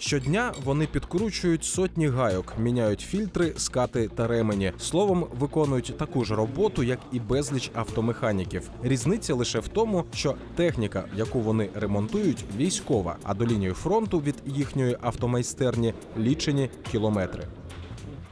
Щодня вони підкручують сотні гайок, міняють фільтри, скати та ремені. Словом, виконують таку ж роботу, як і безліч автомеханіків. Різниця лише в тому, що техніка, яку вони ремонтують, військова, а до лінії фронту від їхньої автомайстерні лічені кілометри.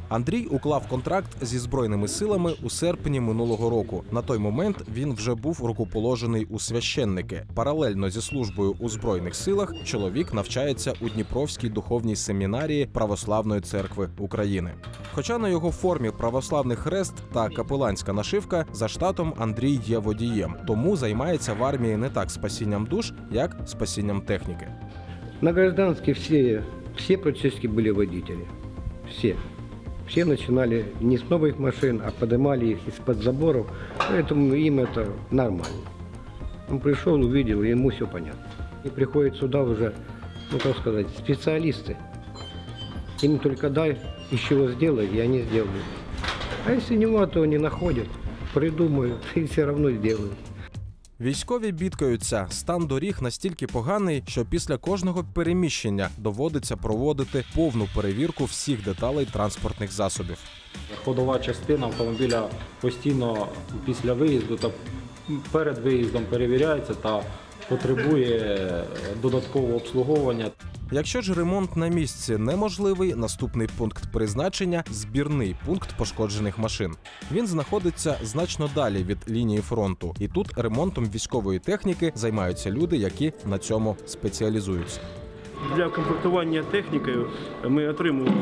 Андрій уклав контракт зі збройними силами у серпні минулого року. На той момент він вже був рукоположений у священники. Паралельно зі службою у збройних силах чоловік навчається у Дніпровській духовній семінарії Православної церкви України. Хоча на його формі православний хрест та капеланська нашивка за штатом Андрій є водієм, тому займається в армії не так спасінням душ, як спасінням техніки. На гражданке все, все практически были водители. Все. Все начинали не с новых машин, а поднимали их из-под заборов. Поэтому им это нормально. Он пришел, увидел, ему все понятно. И приходят сюда уже, ну как сказать, специалисты. Им только дай, из чего сделай, и они сделают. А если него, то не находят, придумают и все равно сделают. Військові бідкаються, стан доріг настільки поганий, що після кожного переміщення доводиться проводити повну перевірку всіх деталей транспортних засобів. Ходова частина автомобіля постійно після виїзду та перед виїздом перевіряється та потребує додаткового обслуговування. Якщо ж ремонт на місці неможливий, наступний пункт призначення збірний пункт пошкоджених машин. Він знаходиться значно далі від лінії фронту, і тут ремонтом військової техніки займаються люди, які на цьому спеціалізуються. Для комплектування технікою ми отримуємо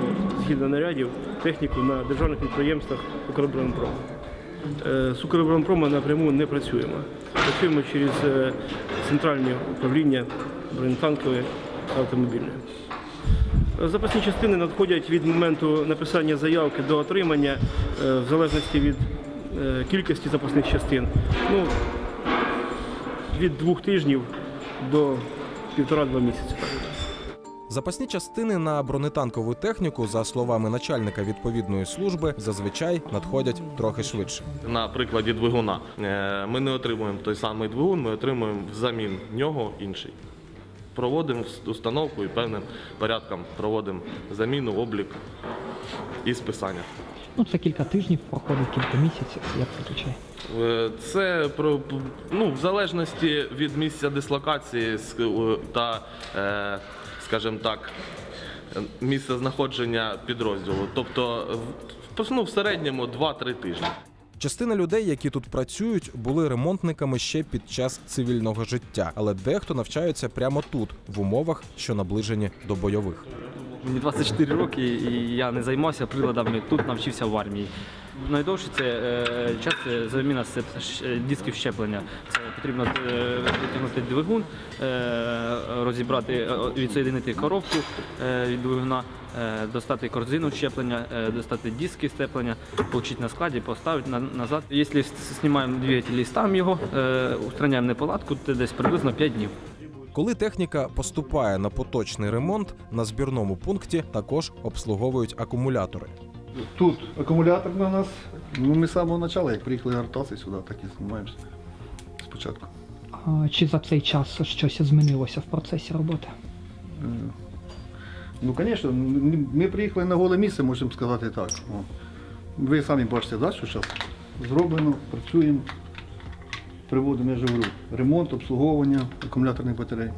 згідно нарядів техніку на державних підприємствах Укроборонпрому. Е, З Укроборонпрома напряму не працюємо. Працюємо через е, центральні управління бронетанкове Е, Запасні частини надходять від моменту написання заявки до отримання е, в залежності від е, кількості запасних частин. Ну, від двох тижнів до півтора-два місяці. Запасні частини на бронетанкову техніку, за словами начальника відповідної служби, зазвичай надходять трохи швидше. На прикладі двигуна Е, ми не отримуємо той самий двигун, ми отримуємо взамін нього інший. Проводимо установку і певним порядком проводимо заміну, облік і списання. Ну, це кілька тижнів проходить, кілька місяців, як зазвичай. Е, Це ну, в залежності від місця дислокації е, та, е, скажімо так, е, місця знаходження підрозділу. Тобто, ну, в середньому 2-3 тижні. Частина людей, які тут працюють, були ремонтниками ще під час цивільного життя, але дехто навчається прямо тут, в умовах, що наближені до бойових. Мені 24 роки, і я не займався приладами, тут навчився в армії. Найдовше це е, час це заміна сеп- дисків щеплення. Це потрібно е, витягнути двигун, е, розібрати, е, відсоєдинити коробку е, від двигуна, е, достати корзину щеплення, е, достати диски щеплення, отримати на складі, поставити на, назад. Якщо знімаємо двигатель і ставимо його, е, устраняємо неполадку, це десь приблизно 5 днів. Коли техніка поступає на поточний ремонт, на збірному пункті також обслуговують акумулятори. Тут акумулятор на нас. Ну, ми з самого початку, як приїхали гартації сюди, так і знімаємося спочатку. А, Чи за цей час щось змінилося в процесі роботи? Е, Ну, звісно, ми приїхали на голе місце, можемо сказати так. Ви самі бачите, да, що зараз зроблено, працюємо, приводимо, я говорю, ремонт, обслуговування акумуляторних батарей.